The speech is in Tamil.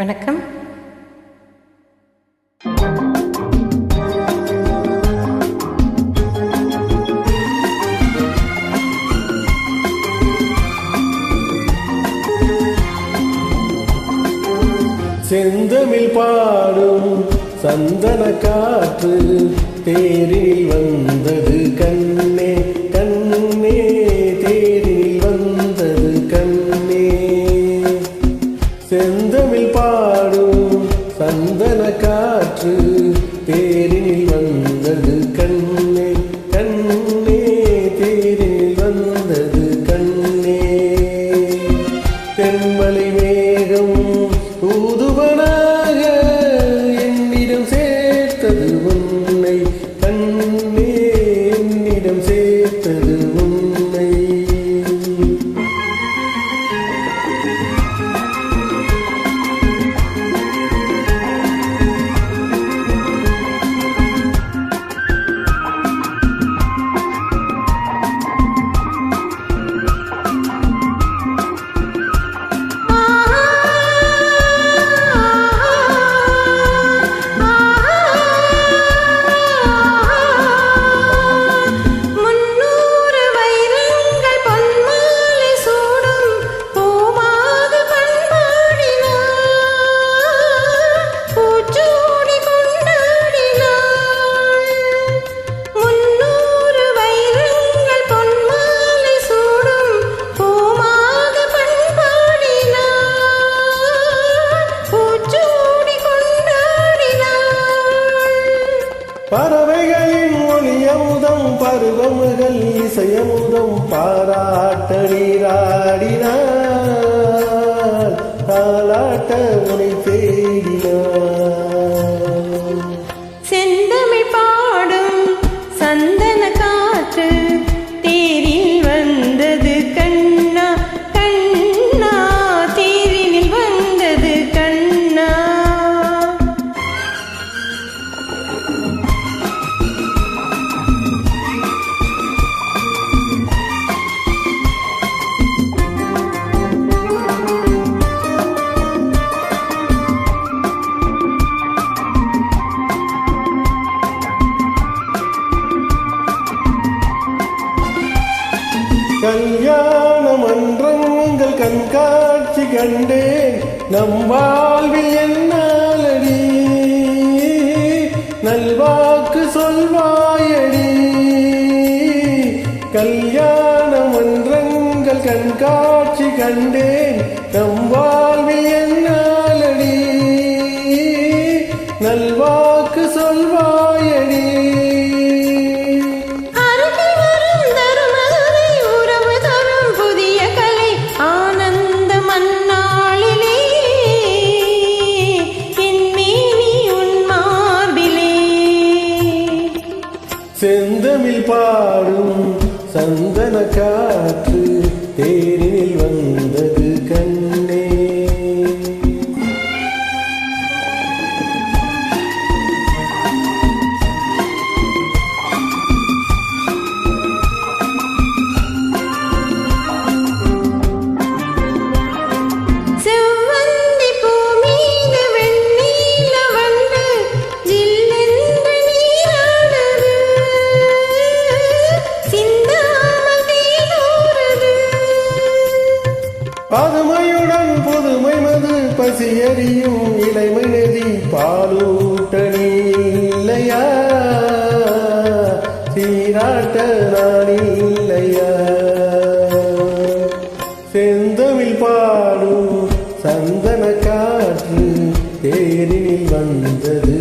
வணக்கம். செந்தமிழ் பாடும் சந்தன காற்று தேரில் வந்தது கண்ணே கண்ணே பறவைகளின் ஒளியமுதம் பருவமுகள் இசையமுதம் பாராட்ட நீராடினார் தாலாட்ட உனை கல்யாண மன்றங்கள் கண்காட்சி கண்டேன். நம் வாழ்வில் என்னாலடி? நல்வாக்கு சொல்வாயடி. கல்யாண மன்றங்கள் கண்காட்சி கண்டேன். நம் வாழ்வில் என்ன செந்தமிழ் பாடும் சந்தன காற்று தேரினில் வந்து பதுமையுடன் புதுமை மது பசியறியும் இளைமை நெறி பாலூட்டணி இல்லையா சீராட்ட நானில்லையா செந்தமிழ் பாடும் சந்தன காற்று தேரினில் வந்தது.